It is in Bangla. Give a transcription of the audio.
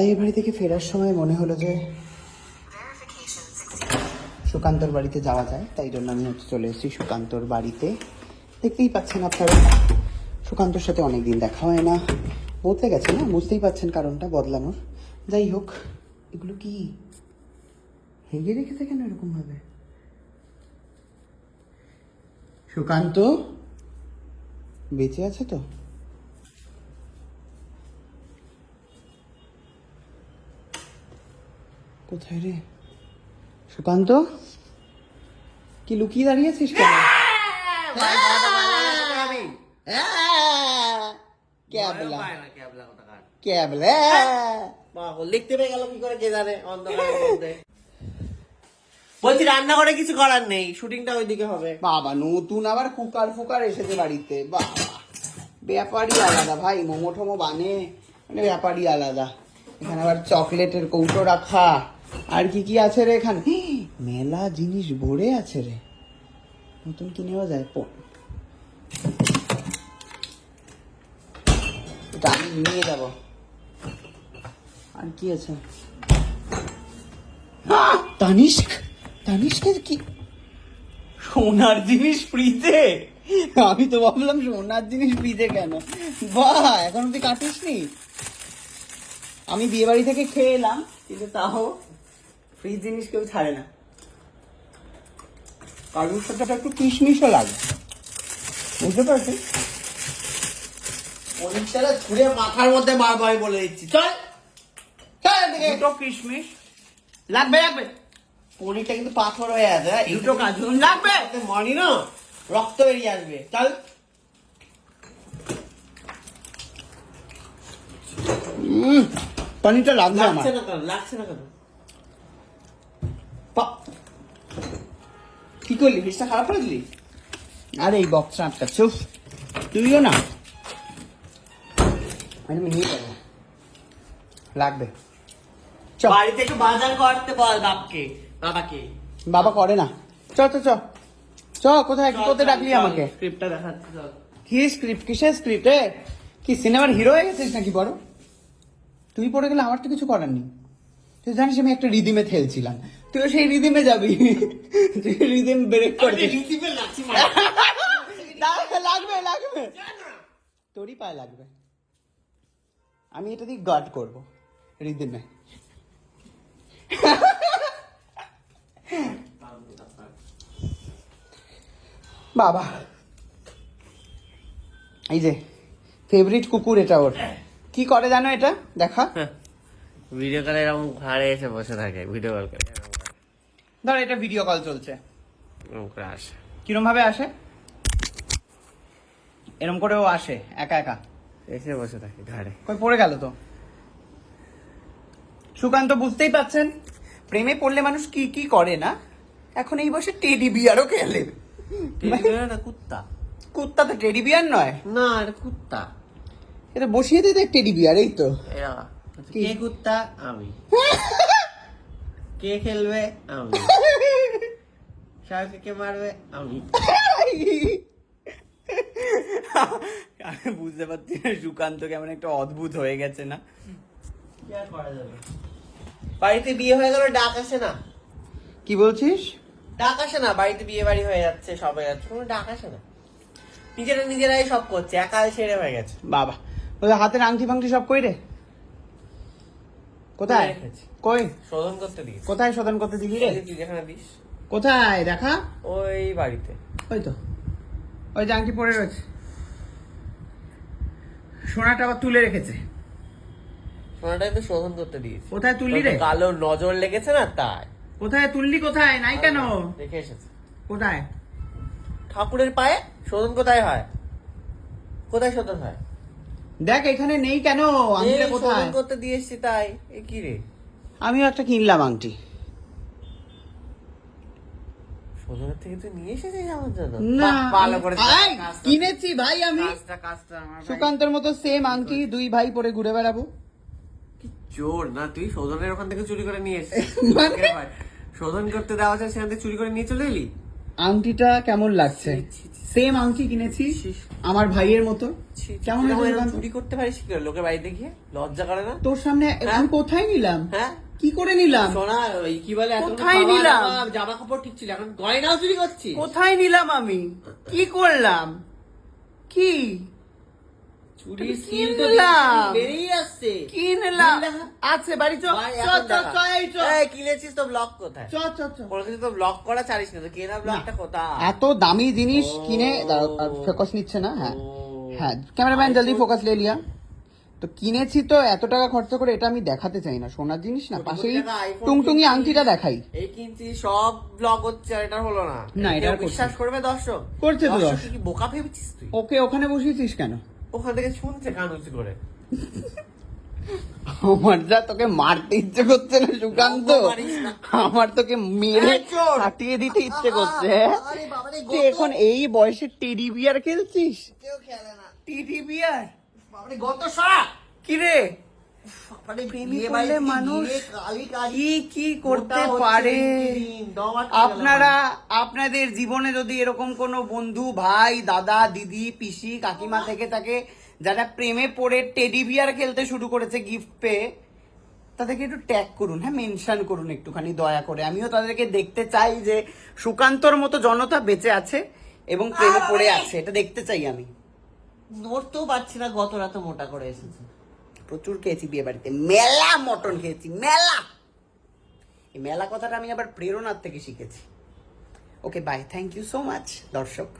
দাদাই বাড়ি থেকে ফেরার সময় মনে হলো যে সুকান্তর বাড়িতে যাওয়া যায়, তাই জন্য আমি হচ্ছে চলে এসেছি সুকান্তর বাড়িতে। দেখতেই পাচ্ছেন আপনারা, সুকান্তর সাথে অনেকদিন দেখা হয় না। বদলে গেছে না? বুঝতেই পাচ্ছেন কারণটা, বদলানোর। যাই হোক, এগুলো কি? হেগে রেখেছে কেন এরকম ভাবে সুকান্ত? বেঁচে আছে তো? কোথায় রে? সুকান্ত? কি লুকিয়ে দাঁড়িয়েছিস কেন? ক্যাবলা। ক্যাবলা। লিখতে পেয়ে গেল কি করে কে জানে অন্ধকারের মধ্যে। বলছি রান্না করে কিছু করার নেই শুটিংটা ওইদিকে হবে। বাবা নতুন আবার কুকার ফুকার এসেছে বাড়িতে। বাবা ব্যাপারই আলাদা ভাই মোমো টোমো বানে। মানে ব্যাপারই আলাদা। এখানে আবার চকলেটের কৌটো রাখা। আর কি কি আছে রে এখানে? মেলা জিনিস ভরে আছে রে। নতুন কি নেওয়া যায়? এটা আমি নিয়ে যাব। আর কি আছে? আহ! তানিস্ক তানিস্কের কি? সোনার জিনিস ফ্রিতে আমি তো ভাবলাম সোনার জিনিস ফ্রিতে কেন? বাহ, এখন তুই কাটিস নি আমি বিয়ে বাড়ি থেকে খেয়ে এলাম, কিন্তু তাও ফ্রি জিনিস কেউ ছাড়ে না। কালুর সাথে একটু কিশমিশও লাগে। বুঝতে পারছিস পরীক্ষাটা ছুঁড়ে মাথার মধ্যে মারবো আমি বলে দিচ্ছি। চল। চল দুটো কিশমিশ। লাগবে লাগবে। পনিরটা কিন্তু পাথর হয়ে আছে হ্যাঁ? দুটো কাজু। লাগবে। মানি না রক্ত বেরিয়ে আসবে। চল। উম, পনিরটা লাগবে আমার। লাগছে না কেন? লাগছে না কেন? কি করলি? ফিসটা খারাপ করে দিলি? আরে এই বক্স আটকা চুপ। তুইও না। আমি নিয়ে যাব। লাগবে। বাড়িতে একটু বাজার করতে বল বাপকে বাবাকে। বাবা করে না। চ চ চ। চ কোথায়? কি করতে ডাকলি আমাকে? স্ক্রিপ্টটা দেখাচ্ছি চল। কি স্ক্রিপ্ট কিসের স্ক্রিপ্ট এ কি সিনেমার হিরো হয়ে গেছিস নাকি বড়? তুই পড়ে গেলে আমার তো কিছু করার নেই। তুই জানিস আমি একটা রিদিমে খেলছিলাম। তুই সেই রিদিমে যাবি। তুই রিদিম ব্রেক করছিস। না, লাগবে লাগবে। তোরই পায়ে লাগবে। আমি এটা দিয়ে গার্ড করব রিদিমে বাবা। এই যে ফেভারিট কুকুর এটা ওর। কি করে জানো এটা? দেখা। ভিডিও কলে এরকম ঘরে এসে বসে থাকে ভিডিও কল করে। এরকম ধর এটা ভিডিও কল চলছে। এরকম করে আসে। কিরম ভাবে আসে? এরম করে ও আসে একা একা। এসে বসে থাকে ঘরে কই পড়ে গেল তো। সুকান্ত বুঝতেই পাচ্ছেন প্রেমে পড়লে মানুষ কি কি করে না? এখন এই বসে টেডি বিয়ারও খেলে। এটা কুত্তা? কুত্তা তো টেডি বিয়ার নয়। না এটা কুত্তা। এটা বসিয়ে দিতে টেডি বিয়ার এই তো। এরা কি? কে কুত্তা? আমি। কে খেলবে? আমি। শাহরুখকে কে মারবে? আমি। আমি বুঝতে পারছি না সুকান্ত কেমন একটা অদ্ভুত হয়ে গেছে না? কি আর করা যাবে? বাড়িতে বিয়ে হয়ে গেল ডাক আসে না? কি বলছিস? ডাক আসে না বাড়িতে বিয়ে বাড়ি হয়ে যাচ্ছে সবাই যাচ্ছে কোনো ডাক আসে না। নিজেরা নিজেরাই সব করছে একা সেরে হয়ে গেছে। বাবা ওই হাতের আংটি ফাংটি সব কই রে? কোথায়? রেখেছি। কই? শোধন করতে দিস কোথায় শোধন করতে দিবি রে? তুই যেখানে দিস। কোথায়? দেখা। ওই বাড়িতে। ওই তো। ওই যে আংটি পড়ে রয়েছে। সোনাটা আবার তুলে রেখেছে। সোনাটাই তো শোধন করতে দিয়েছি। কোথায় তুললি রে? কালো নজর লেগেছে না তাই। কোথায় তুললি কোথায়? নাই কেন? রেখে এসেছে। কোথায়? ঠাকুরের পায়ে শোধন কোথায় হয়? কোথায় শোধন হয়? দেখ এখানে নেই কেন? আংটিটা কোথায়? করতে দিয়ে এসছি তাই। এ কি রে? আমিও একটা কিনলাম আংটি। থেকে তুই নিয়ে এসেছিস আমার জন্য? না ভালো করে কিনেছি ভাই আমি। সুকান্তর মতো সেম আংটি দুই ভাই পরে ঘুরে বেড়াবো। কি চোর না তুই ওখান থেকে চুরি করে নিয়ে এসেছিস। মানে? ভাই, শোধন করতে দেওয়া আছে সেখান থেকে চুরি করে নিয়ে চলে এলি? আংটিটা কেমন লাগছে? সেম আংটি কিনেছি আমার ভাইয়ের মতো। কেমন? চুরি করতে পারিস কি করে? লোকের বাড়িতে গিয়ে লজ্জা করে না? তোর সামনে আমি কোথায় নিলাম? হ্যাঁ? কি করে নিলাম? সোনা ওই কি বলে এত কোথায় নিলাম? জামা কাপড় ঠিক ছিল এখন গয়নাও চুরি করছি কোথায় নিলাম আমি? কি করলাম? কি? চুরি কি তো বেরিয়ে আসছে কি নিলাম কি দেখা? আছে বাড়ি চ। চ চ চ এই চ। এই, কিনেছিস তো ব্লক কোথায়? চ চ চ। কোনো তো ব্লক করা চালিস না তো কেনা ব্লকটা কোথায়? এত দামি জিনিস কিনে ফোকাস নিচ্ছে না হ্যাঁ। হ্যাঁ ক্যামেরাম্যান জলদি ফোকাস লে লিয়া। তো কিনেছি তো এত টাকা খরচা করে এটা আমি দেখাতে চাই না। সোনার জিনিস না পাশেই কোটি টুংটুঙি আংটিটা দেখাই। এই কিনছি সব ব্লগ হচ্ছে আর এটা হলো না। না, এটা বিশ্বাস করবে দর্শক? করছে তো দর্শক। কি বোকা ভেবেছিস তুই? ওকে ওখানে বসিয়েছিস কেন? ওখান থেকে শুনছে কান উঁচু করে। আমার যা তোকে মারতে ইচ্ছে করছে না সুকান্ত। আমার তোকে মেরে কাটিয়ে দিতে ইচ্ছে করছে হ্যাঁ? তুই এখন এই বয়সে টেডি বিয়ার খেলছিস? কেউ খেলে না। Teddy bear? গত সারা! কি আপনারা আপনাদের জীবনে যদি এরকম কোনো বন্ধু ভাই দাদা দিদি পিসি কাকিমা থেকে থাকে যারা প্রেমে পড়ে টেডি বিয়ার খেলতে শুরু করেছে গিফট পেয়ে তাদেরকে একটু ট্যাগ করুন হ্যাঁ মেনশন করুন একটুখানি দয়া করে। আমিও তাদেরকে দেখতে চাই যে সুকান্তর মতো জনতা বেঁচে আছে এবং প্রেমে পড়ে আছে এটা দেখতে চাই আমি। নড়তেও পারছি না গত রাতে মোটা করে এসেছে। প্রচুর খেয়েছি বিয়ে বাড়িতে। মেলা মটন খেয়েছি, মেলা। এই মেলা কথাটা আমি আবার প্রেরণার থেকে শিখেছি। Okay bye thank you so much দর্শক।